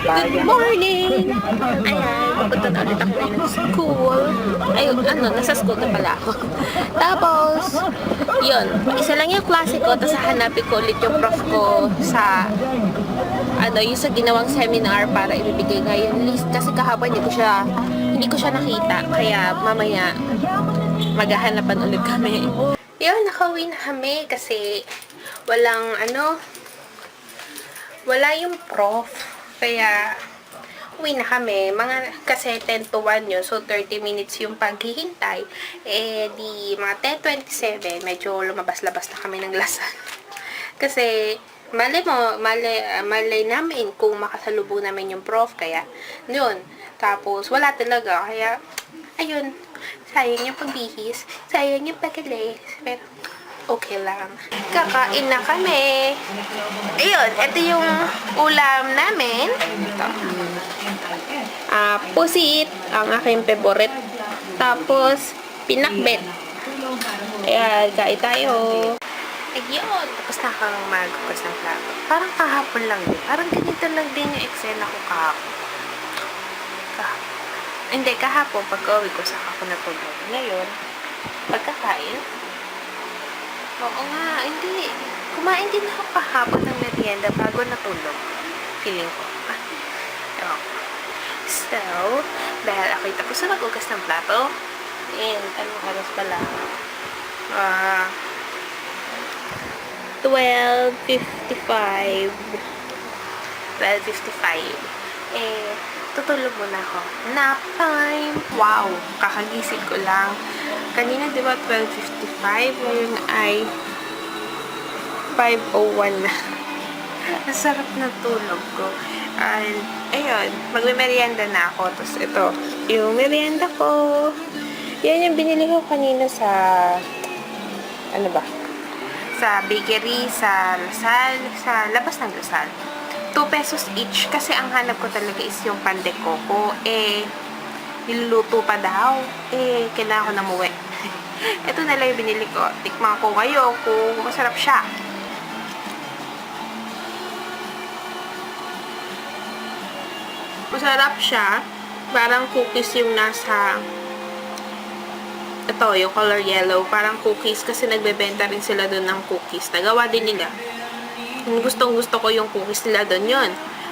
Good morning! Ayan, pupunta na ulit ako ng school. Ay, ano, nasa school na pala ako. Tapos, yun, isa lang yung klase ko, tapos hahanapin ko ulit yung prof ko sa, ano, yung sa ginawang seminar para ibibigay nga yung list. Kasi kahapon hindi ko siya, hindi ko siya nakita. Kaya mamaya, maghahanapan ulit kami. Yun, nakauwi na kami kasi walang, ano, wala yung prof. Kaya, uwi na kami. Mga, kasi 10 to 1 yun. So, 30 minutes yung paghihintay. Eh, di, mga 10.27, medyo lumabas-labas na kami ng lasan. kasi, mali mo, mali, mali namin kung makasalubong namin yung prof. Kaya, yun. Tapos, wala talaga. Kaya, ayun, sayang yung pagbihis. Sayang yung pagalis. Pero, okay lang. Kakain na kami. Ayun, ito yung ulam namin. Ito. Ah, pusit, ang aking favorite. Tapos, pinakbet. Ayan, kain tayo. Ayun, tapos na akong maghugas ng plato. Parang kahapon lang din. Parang ganito lang din yung eksena ko kahapon. Kahapon. Hindi, kahapon, pagka-uwi ko, saka ako natulog. Ngayon, pagkakain, Oo nga, hindi. Kumain din ako kahapon ng merienda bago natulog. Feeling ko. Ah. So, dahil ako'y tapos na mag-ugas ng plato, and anong oras pala? Ah, 12.55. 12.55. Eh, tutulog muna ako. Nap time! Wow! Kakagising ko lang. Kanina, di ba, 12.55? Ngayon ay 5.01 na. Ang sarap na tulog ko. And, ayun, magme-merienda na ako. Tapos, ito, yung merienda ko. Yan yung binili ko kanina sa, ano ba? Sa bakery, sa Lasal, sa labas ng Lasal. 2 pesos each. Kasi ang hanap ko talaga is yung pande coco. Eh, niluluto pa daw. Eh, kailangan ko na muwi. Ito na lang yung binili ko. Tikman ko kayo kung masarap siya. Masarap siya. Parang cookies yung nasa ito, yung color yellow. Parang cookies kasi nagbebenta rin sila doon ng cookies. Nagawa din nila. Gustong gusto ko yung cookies nila doon yun.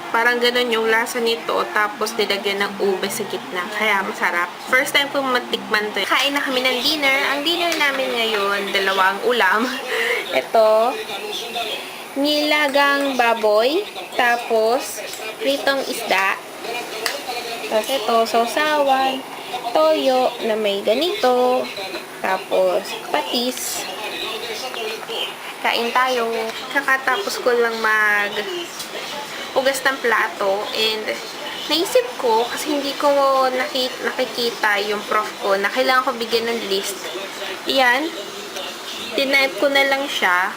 Parang ganun yung lasa nito, tapos nilagyan ng ube sa gitna. Kaya masarap. First time ko matikman to. Kain na kami ng dinner. Ang dinner namin ngayon, dalawang ulam. Ito, nilagang baboy, tapos pritong isda. Tapos ito, sausawan, toyo na may ganito, tapos patis. Kain tayo. Kakatapos ko lang mag ugas ng plato and naisip ko kasi hindi ko nakita, nakikita yung prof ko na kailangan ko bigyan ng list. Iyan. Tinype ko na lang siya.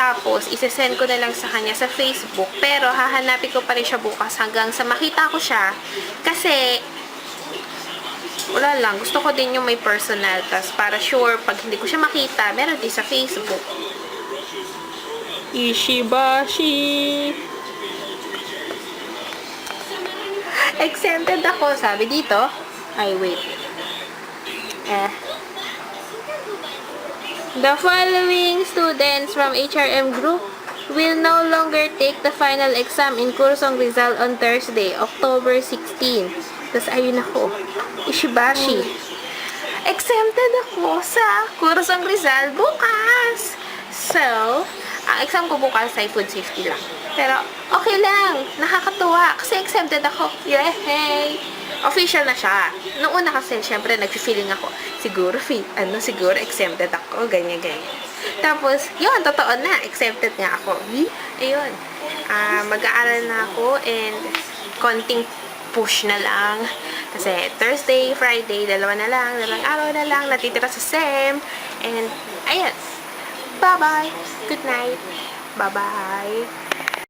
Tapos, isesend ko na lang sa kanya sa Facebook. Pero, hahanapin ko pa rin siya bukas hanggang sa makita ko siya. Kasi, wala lang. Gusto ko din yung may personal. Tapos, para sure, pag hindi ko siya makita, meron din sa Facebook. Ishibashi! Exempted ako, sabi dito. Ay, wait. Eh. The following students from HRM group will no longer take the final exam in Kursong Rizal on Thursday, October 16. Tapos ayun ako, Ishibashi. Exempted ako sa Kursong Rizal bukas. So, ang exam ko bukas ay food safety lang. Pero, okay lang. Nakakatuwa. Kasi exempted ako. Yay! Official na siya. Noong una kasi, syempre, nag-feeling ako, siguro, fi- ano, siguro, exempted ako. Ganyan, ganyan. Tapos, yun, totoo na. Exempted nga ako. Ayun. Ah, mag-aaral na ako and konting push na lang. Kasi Thursday, Friday, dalawa na lang, dalawang araw na lang, natitira sa SEM. And, ayun. Bye-bye. Good night. Bye-bye.